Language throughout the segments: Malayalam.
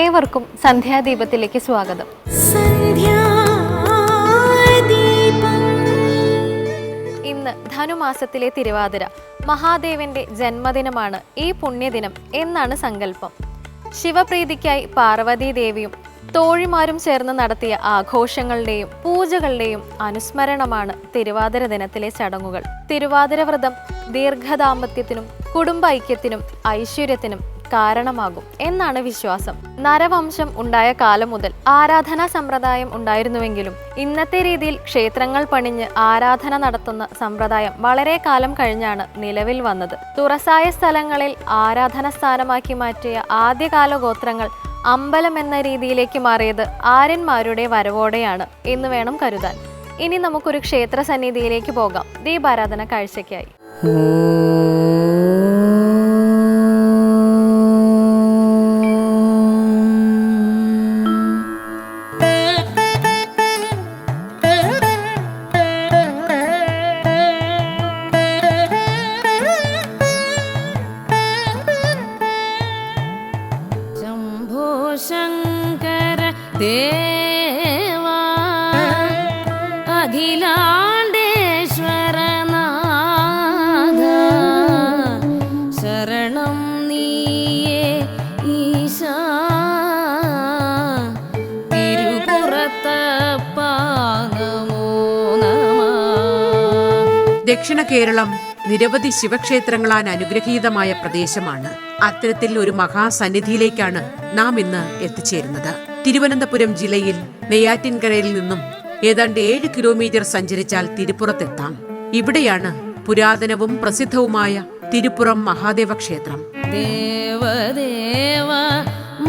ഏവർക്കും സന്ധ്യാദീപത്തിലേക്ക് സ്വാഗതം. ഇന്ന് ധനുമാസത്തിലെ തിരുവാതിര. മഹാദേവന്റെ ജന്മദിനമാണ് ഈ പുണ്യദിനം എന്നാണ് സങ്കല്പം. ശിവപ്രീതിക്കായി പാർവതീദേവിയും തോഴിമാരും ചേർന്ന് നടത്തിയ ആഘോഷങ്ങളുടെയും പൂജകളുടെയും അനുസ്മരണമാണ് തിരുവാതിര ദിനത്തിലെ ചടങ്ങുകൾ. തിരുവാതിര വ്രതം ദീർഘദാമ്പത്യത്തിനും കുടുംബ ഐക്യത്തിനും ഐശ്വര്യത്തിനും കാരണമാകും എന്നാണ് വിശ്വാസം. നരവംശം ഉണ്ടായ കാലം മുതൽ ആരാധനാ സമ്പ്രദായം ഉണ്ടായിരുന്നുവെങ്കിലും ഇന്നത്തെ രീതിയിൽ ക്ഷേത്രങ്ങൾ പണിഞ്ഞ് ആരാധന നടത്തുന്ന സമ്പ്രദായം വളരെ കാലം കഴിഞ്ഞാണ് നിലവിൽ വന്നത്. തുറസായ സ്ഥലങ്ങളിൽ ആരാധന സ്ഥാനമാക്കി മാറ്റിയ ആദ്യകാല ഗോത്രങ്ങൾ അമ്പലം എന്ന രീതിയിലേക്ക് മാറിയത് ആര്യന്മാരുടെ വരവോടെയാണ് എന്ന് വേണം കരുതാൻ. ഇനി നമുക്കൊരു ക്ഷേത്ര സന്നിധിയിലേക്ക് പോകാം. ദീപാരാധന കാഴ്ചയ്ക്കായി. ദക്ഷിണ കേരളം നിരവധി ശിവക്ഷേത്രങ്ങളാൽ അനുഗ്രഹീതമായ പ്രദേശമാണ്. അത്തരത്തിൽ ഒരു മഹാസന്നിധിയിലേക്കാണ് നാം ഇന്ന് എത്തിച്ചേരുന്നത്. തിരുവനന്തപുരം ജില്ലയിൽ നെയ്യാറ്റിൻകരയിൽ നിന്നും ഏതാണ്ട് ഏഴ് കിലോമീറ്റർ സഞ്ചരിച്ചാൽ തിരുപ്പുറത്തെത്താം. ഇവിടെയാണ് പുരാതനവും പ്രസിദ്ധവുമായ തിരുപ്പുറം മഹാദേവ ക്ഷേത്രം. ദേവദേവ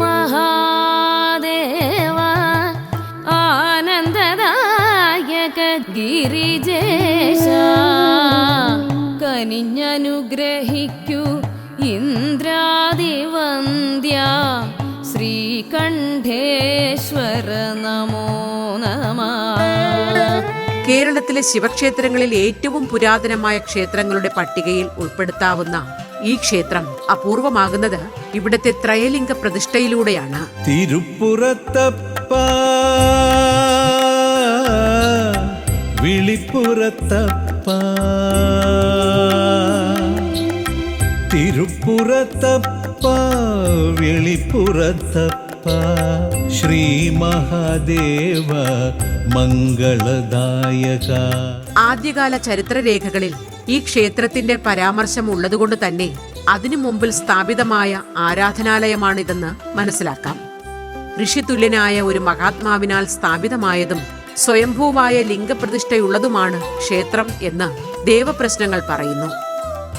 മഹാദേവ ഗിരിജേശ കനിഞ്ഞനുഗ്രഹിക്കൂ ഇന്ദ്രാദിവന്ദ്യ. കേരളത്തിലെ ശിവക്ഷേത്രങ്ങളിൽ ഏറ്റവും പുരാതനമായ ക്ഷേത്രങ്ങളുടെ പട്ടികയിൽ ഉൾപ്പെടുത്താവുന്ന ഈ ക്ഷേത്രം അപൂർവമാകുന്നത് ഇവിടത്തെ ത്രയലിംഗ പ്രതിഷ്ഠയിലൂടെയാണ്. തിരുപ്പുറത്തപ്പ വിളിപ്പുറത്തപ്പ. തിരുപ്പുറത്തപ്പ വിളിപ്പുറത്തപ്പ. ശ്രീ മഹാദേവ മംഗളദായക. ആദ്യകാല ചരിത്രരേഖകളിൽ ഈ ക്ഷേത്രത്തിന്റെ പരാമർശം ഉള്ളതുകൊണ്ട് തന്നെ അതിനു മുമ്പിൽ സ്ഥാപിതമായ ആരാധനാലയമാണിതെന്ന് മനസ്സിലാക്കാം. ഋഷിതുല്യനായ ഒരു മഹാത്മാവിനാൽ സ്ഥാപിതമായതും സ്വയംഭൂവായ ലിംഗപ്രതിഷ്ഠയുള്ളതുമാണ് ക്ഷേത്രം എന്ന് ദേവപ്രശ്നങ്ങൾ പറയുന്നു.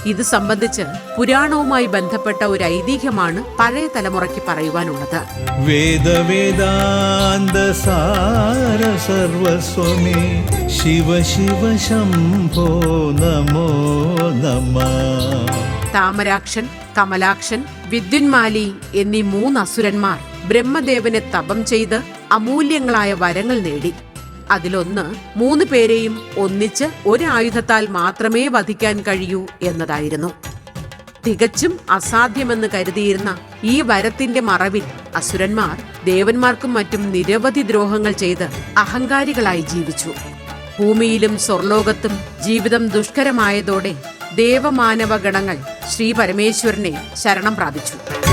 ഇത് സംബന്ധിച്ച് പുരാണവുമായി ബന്ധപ്പെട്ട ഒരു ഐതിഹ്യമാണ് പഴയ തലമുറയ്ക്ക് പറയുവാനുള്ളത്. വേദവേദാന്ത സാര സർവസ്വമേ ശിവ ശിവ ശംഭോ നമോ നമ. താമരാക്ഷൻ കമലാക്ഷൻ വിദ്യുന്മാലി എന്നീ മൂന്ന് അസുരന്മാർ ബ്രഹ്മദേവനെ തപം ചെയ്ത് അമൂല്യങ്ങളായ വരങ്ങൾ നേടി. അതിലൊന്ന് മൂന്ന് പേരെയും ഒന്നിച്ച് ഒരായുധത്താൽ മാത്രമേ വധിക്കാൻ കഴിയൂ എന്നതായിരുന്നു. തികച്ചും അസാധ്യമെന്ന് കരുതിയിരുന്ന ഈ വരത്തിന്റെ മറവിൽ അസുരന്മാർ ദേവന്മാർക്കും മറ്റും നിരവധി ദ്രോഹങ്ങൾ ചെയ്ത് അഹങ്കാരികളായി ജീവിച്ചു. ഭൂമിയിലും സ്വർലോകത്തും ജീവിതം ദുഷ്കരമായതോടെ ദേവമാനവ ഗണങ്ങൾ ശ്രീ പരമേശ്വരനെ ശരണം പ്രാപിച്ചു.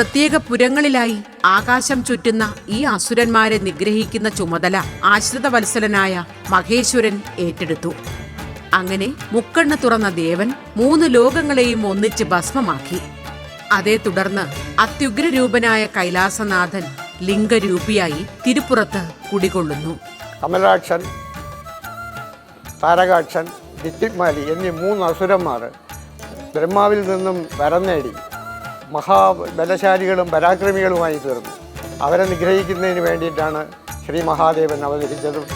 പ്രത്യേക പുരങ്ങളിലായി ആകാശം ചുറ്റുന്ന ഈ അസുരന്മാരെ നിഗ്രഹിക്കുന്ന ചുമതല ആശ്രിത വത്സലനായ മഹേശ്വരൻ ഏറ്റെടുത്തു. അങ്ങനെ മുക്കണ്ണ് തുറന്ന ദേവൻ മൂന്ന് ലോകങ്ങളെയും ഒന്നിച്ച് ഭസ്മമാക്കി. അതേ തുടർന്ന് അത്യുഗ്രരൂപനായ കൈലാസനാഥൻ ലിംഗരൂപിയായി തിരുപ്പുറത്ത് കുടികൊള്ളുന്നു. കമലാക്ഷൻ താരകാക്ഷൻ ദിത്തിമാലി എന്നീ മൂന്ന് അസുരന്മാർ ബ്രഹ്മാവിൽ നിന്നും വരം നേടി. മഹാബലശാലികളും പരാക്രമികളുമായി തീർന്നു. അവരെ നിഗ്രഹിക്കുന്നതിന് വേണ്ടിയിട്ടാണ് ശ്രീ മഹാദേവൻ അവതരിച്ചതും.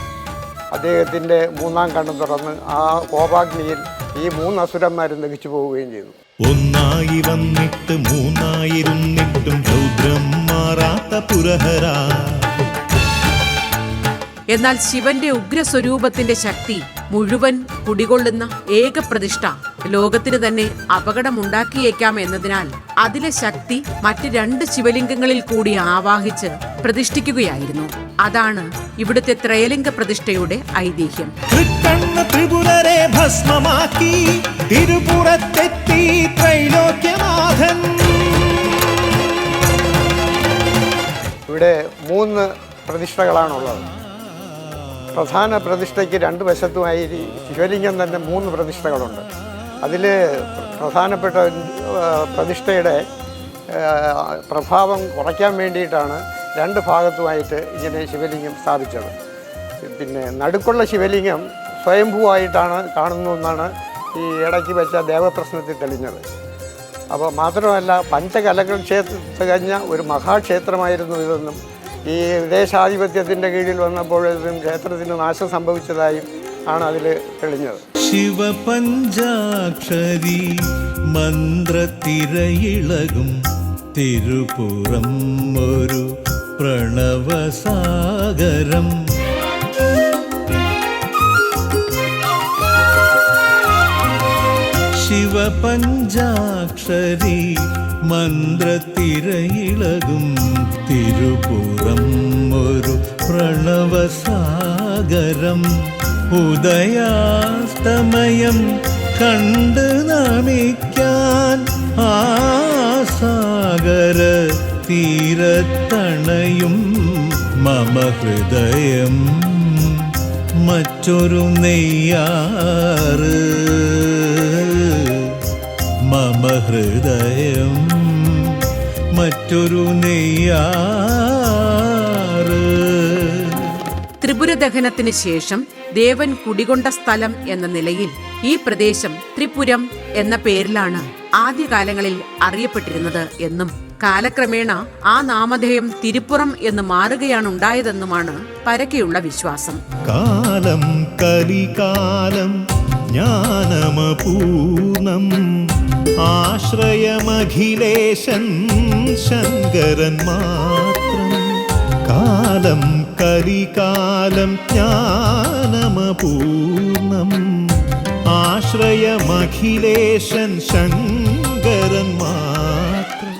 അദ്ദേഹത്തിന്റെ മൂന്നാം കണ്ണം തുറന്ന് ആ കോപാഗ്നിയിൽ ഈ മൂന്ന് അസുരന്മാരും ദഹിച്ചു പോവുകയും ചെയ്തു. ഒന്നായി വന്നിട്ട് മൂന്നായിരുന്നിട്ടും രൗദ്രം മാറാത്ത പുരഹര. എന്നാൽ ശിവന്റെ ഉഗ്രസ്വരൂപത്തിന്റെ ശക്തി മുഴുവൻ കുടികൊള്ളുന്ന ഏക പ്രതിഷ്ഠ ലോകത്തിന് തന്നെ അപകടമുണ്ടാക്കിയേക്കാം എന്നതിനാൽ അതിലെ ശക്തി മറ്റ് രണ്ട് ശിവലിംഗങ്ങളിൽ കൂടി ആവാഹിച്ച് പ്രതിഷ്ഠിക്കുകയായിരുന്നു. അതാണ് ഇവിടുത്തെ ത്രയലിംഗ പ്രതിഷ്ഠയുടെ ഐതിഹ്യം. ത്രിപുരരെ ഭസ്മമാക്കി തിരുപുറത്തെത്തി ത്രൈലോക്യനാഥൻ. ഇവിടെ മൂന്ന് പ്രതിഷ്ഠകളാണുള്ളത്. പ്രധാന പ്രതിഷ്ഠയ്ക്ക് രണ്ട് വശത്തുമായി ശിവലിംഗം തന്നെ മൂന്ന് പ്രതിഷ്ഠകളുണ്ട്. അതിൽ പ്രധാനപ്പെട്ട പ്രതിഷ്ഠയുടെ പ്രഭാവം കുറയ്ക്കാൻ വേണ്ടിയിട്ടാണ് രണ്ട് ഭാഗത്തുമായിട്ട് ഇങ്ങനെ ശിവലിംഗം സ്ഥാപിച്ചത്. പിന്നെ നടുക്കുള്ള ശിവലിംഗം സ്വയംഭൂവായിട്ടാണ് കാണുന്നു എന്നാണ് ഈ ഇടയ്ക്ക് വെച്ച ദേവപ്രശ്നത്തിൽ തെളിഞ്ഞത്. അപ്പോൾ മാത്രമല്ല പഞ്ചകലകൾ ക്ഷേത്ര തികഞ്ഞ ഒരു മഹാക്ഷേത്രമായിരുന്നു ഇതെന്നും ഈ ദേശാധിപത്യത്തിന്റെ കീഴിൽ വന്നപ്പോഴേക്കും ക്ഷേത്രത്തിന് നാശം സംഭവിച്ചതായും ആണ് അതിൽ തെളിഞ്ഞത്. ശിവപഞ്ചാക്ഷരി മന്ത്രത്തിരയിളകും തിരുപുറം ഒരു പ്രണവസാഗരം. ശിവപഞ്ചാക്ഷരി മന്ത്രത്തിരയിളകും തിരുപുറം ഒരു പ്രണവസാഗരം. ഉദയാസ്തമയം കണ്ട് നമിക്കാൻ ആ സാഗര തീരത്തണയും മമ ഹൃദയം മറ്റൊരു നെയ്യാറ് മമ ഹൃദയം മറ്റൊരു നെയ്യാറ് ത്രിപുരദഹനത്തിന് ശേഷം ദേവൻ കുടികൊണ്ട സ്ഥലം എന്ന നിലയിൽ ഈ പ്രദേശം ത്രിപുരം എന്ന പേരിലാണ് ആദ്യകാലങ്ങളിൽ അറിയപ്പെട്ടിരുന്നത് എന്നും കാലക്രമേണ ആ നാമധേയം തിരുപ്പുറം എന്ന് മാറുകയാണ് ഉണ്ടായതെന്നുമാണ് പരക്കെയുള്ള വിശ്വാസം. കാലം ജ്ഞാനമപൂർണം ആശ്രയമഖിലേശൻ ശങ്കരൻ മാത്രം കാലം കരികാലം ജ്ഞാനമപൂർണം. ആശ്രയമഖിലേശൻ ശങ്കരൻ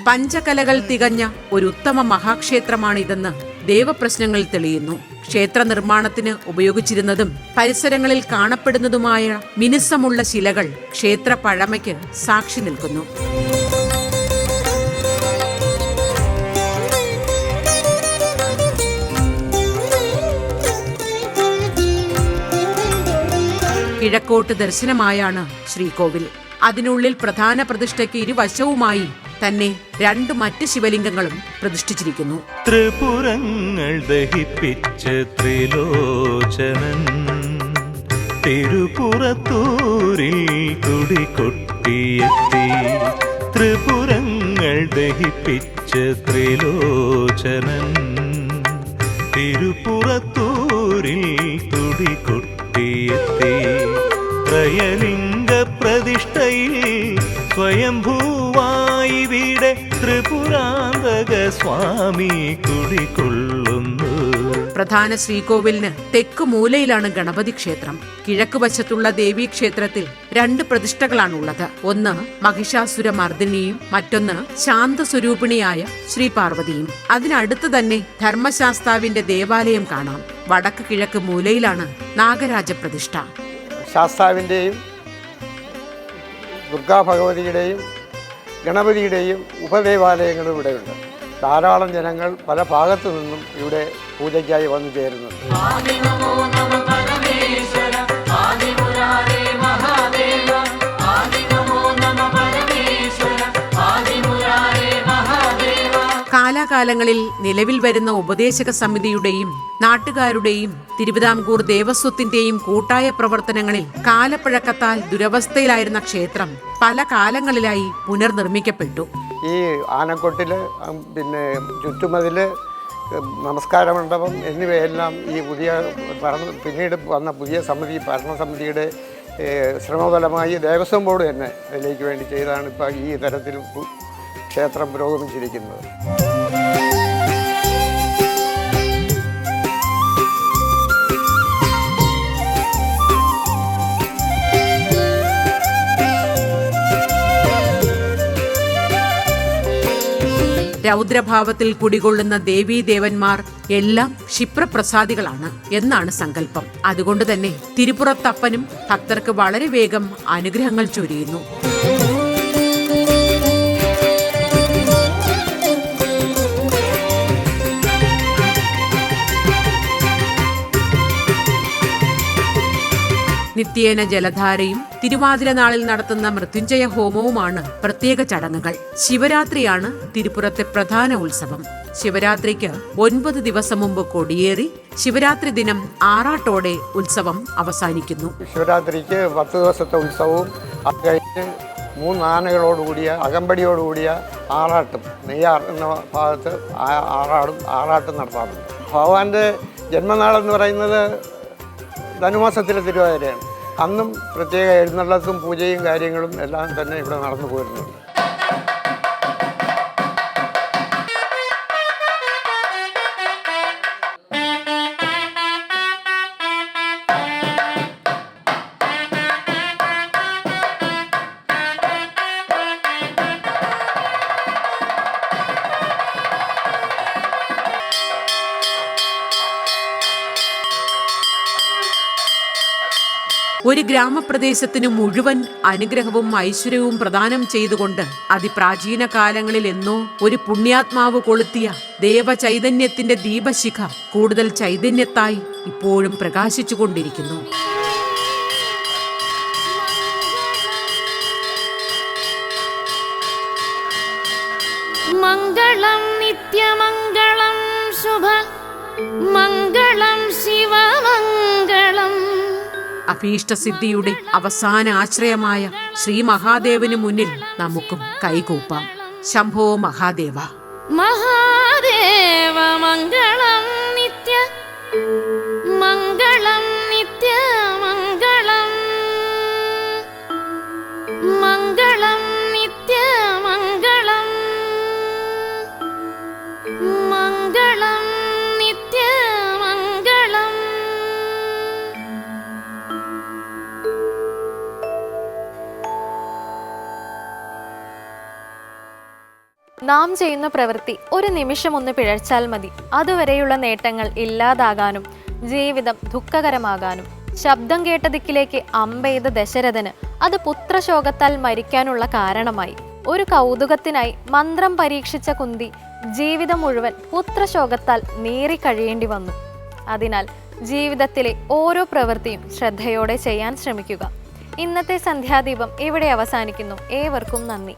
പഞ്ചകലകൾ തികഞ്ഞ ഒരു ഉത്തമ മഹാക്ഷേത്രമാണിതെന്ന് ദേവപ്രശ്നങ്ങൾ തെളിയുന്നു. ക്ഷേത്ര നിർമ്മാണത്തിന് ഉപയോഗിച്ചിരുന്നതും പരിസരങ്ങളിൽ കാണപ്പെടുന്നതുമായ മിനുസമുള്ള ശിലകൾ ക്ഷേത്ര പഴമയ്ക്ക് സാക്ഷി നിൽക്കുന്നു. കിഴക്കോട്ട് ദർശനമായാണ് ശ്രീകോവിൽ. അതിനുള്ളിൽ പ്രധാന പ്രതിഷ്ഠയ്ക്ക് ഇരുവശവുമായി തന്നെ രണ്ട് മറ്റ് ശിവലിംഗങ്ങളും പ്രതിഷ്ഠിച്ചിരിക്കുന്നു. ത്രിപുരങ്ങൾ ദഹിപ്പിച്ച ത്രിലോചനൻ തിരുപുറത്തൂരിൽ കുടികൊട്ടിയെത്തി. ത്രിപുരങ്ങൾ ദഹിപ്പിച്ച ത്രിലോചനൻ തിരുപുറത്തൂരിൽ തുടികൊട്ടിയെത്തി ത്രയലിംഗ പ്രതിഷ്ഠയിൽ സ്വയംഭൂവായി വിടെ ത്രിപുരാന്തക സ്വാമി കുടികൊള്ളുന്നു. പ്രധാന ശ്രീകോവിലിന് തെക്ക് മൂലയിലാണ് ഗണപതി ക്ഷേത്രം. കിഴക്ക് വശത്തുള്ള ദേവീ ക്ഷേത്രത്തിൽ രണ്ട് പ്രതിഷ്ഠകളാണുള്ളത്. ഒന്ന് മഹിഷാസുര മർദ്ദിനിയും മറ്റൊന്ന് ശാന്തസ്വരൂപിണിയായ ശ്രീ പാർവതിയും. അതിനടുത്ത് തന്നെ ധർമ്മശാസ്താവിന്റെ ദേവാലയം കാണാം. വടക്ക് കിഴക്ക് മൂലയിലാണ് നാഗരാജ പ്രതിഷ്ഠ ശാസ്താവിന്റെയും ദുർഗാ ഭഗവതിയുടെയും ഗണപതിയുടെയും ഉപദേവാലയങ്ങളും ഇവിടെയുണ്ട്. ധാരാളം ജനങ്ങൾ പല ഭാഗത്തു നിന്നും ഇവിടെ പൂജയ്ക്കായി വന്നു ചേരുന്നുണ്ട്. കാലാകാലങ്ങളിൽ നിലവിൽ വരുന്ന ഉപദേശക സമിതിയുടെയും നാട്ടുകാരുടെയും തിരുവിതാംകൂർ ദേവസ്വത്തിന്റെയും കൂട്ടായ പ്രവർത്തനങ്ങളിൽ കാലപ്പഴക്കത്താൽ ദുരവസ്ഥയിലായിരുന്ന ക്ഷേത്രം പല കാലങ്ങളിലായി പുനർനിർമ്മിക്കപ്പെട്ടു. ഈ ആനക്കൊട്ടിൽ പിന്നെ ചുറ്റുമതിൽ നമസ്കാര മണ്ഡപം എന്നിവയെല്ലാം ഈ പുതിയ പിന്നീട് വന്ന പുതിയ സമിതി ഭരണസമിതിയുടെ ശ്രമഫലമായി ദേവസ്വം ബോർഡ് തന്നെ അതിലേക്ക് വേണ്ടി ചെയ്താണ് ഇപ്പോൾ ഈ തരത്തിൽ ക്ഷേത്രം പുരോഗമിച്ചിരിക്കുന്നത്. രൗദ്രഭാവത്തിൽ കുടികൊള്ളുന്ന ദേവീദേവന്മാർ എല്ലാം ക്ഷിപ്രപ്രസാദികളാണ് എന്നാണ് സങ്കല്പം. അതുകൊണ്ട് തന്നെ തിരുപ്പുറത്തപ്പനും ഭക്തർക്ക് വളരെ വേഗം അനുഗ്രഹങ്ങൾ ചൊരിയുന്നു. നിത്യേന ജലധാരയും തിരുവാതിര നാളിൽ നടത്തുന്ന മൃത്യുഞ്ജയ ഹോമവുമാണ് പ്രത്യേക ചടങ്ങുകൾ. ശിവരാത്രിയാണ് തിരുപ്പുറത്തെ പ്രധാന ഉത്സവം. ശിവരാത്രിക്ക് ഒൻപത് ദിവസം മുമ്പ് കൊടിയേറി ശിവരാത്രി ദിനം ആറാട്ടോടെ ഉത്സവം അവസാനിക്കുന്നു. ശിവരാത്രിക്ക് പത്ത് ദിവസത്തെ ഉത്സവവും അത് കഴിഞ്ഞ് മൂന്ന് ആനകളോടുകൂടിയ അകമ്പടിയോടുകൂടിയ ആറാട്ടും നെയ്യാർ എന്ന ഭാഗത്ത് ആറാടും ആറാട്ടും നടത്താറുണ്ട്. ഭഗവാന്റെ ജന്മനാളെന്ന് പറയുന്നത് ധനുമാസത്തിലെ തിരുവാതിരയാണ്. അന്നും പ്രത്യേക എഴുന്നള്ളത്തും പൂജയും കാര്യങ്ങളും എല്ലാം തന്നെ ഇവിടെ നടന്നു പോരുന്നുണ്ട്. ഒരു ഗ്രാമപ്രദേശത്തിനു മുഴുവൻ അനുഗ്രഹവും ഐശ്വര്യവും പ്രദാനം ചെയ്തുകൊണ്ട് അതിപ്രാചീന കാലങ്ങളിൽ എന്നോ ഒരു പുണ്യാത്മാവ് കൊളുത്തിയ ദേവചൈതന്യത്തിന്റെ ദീപശിഖ കൂടുതൽ ചൈതന്യത്തായി ഇപ്പോഴും പ്രകാശിച്ചുകൊണ്ടിരിക്കുന്നു. മംഗളം നിത്യമംഗളം ശുഭ. മംഗളം അഭീഷ്ടസിദ്ധിയുടെ അവസാന ആശ്രയമായ ശ്രീ മഹാദേവന് മുന്നിൽ നമുക്കും കൈകൂപ്പാം. ശംഭോ മഹാദേവ. മഹാദേവ മംഗളം. നാം ചെയ്യുന്ന പ്രവൃത്തി ഒരു നിമിഷം ഒന്ന് പിഴച്ചാൽ മതി. അതുവരെയുള്ള നേട്ടങ്ങൾ ഇല്ലാതാകാനും ജീവിതം ദുഃഖകരമാകാനും. ശബ്ദം കേട്ട ദിക്കിലേക്ക് അമ്പെയ്ത ദശരഥന് അത് പുത്രശോകത്താൽ മരിക്കാനുള്ള കാരണമായി. ഒരു കൗതുകത്തിനായി മന്ത്രം പരീക്ഷിച്ച കുന്തി ജീവിതം മുഴുവൻ പുത്രശോകത്താൽ നീറി കഴിയേണ്ടി വന്നു. അതിനാൽ ജീവിതത്തിലെ ഓരോ പ്രവൃത്തിയും ശ്രദ്ധയോടെ ചെയ്യാൻ ശ്രമിക്കുക. ഇന്നത്തെ സന്ധ്യാദീപം ഇവിടെ അവസാനിക്കുന്നു. ഏവർക്കും നന്ദി.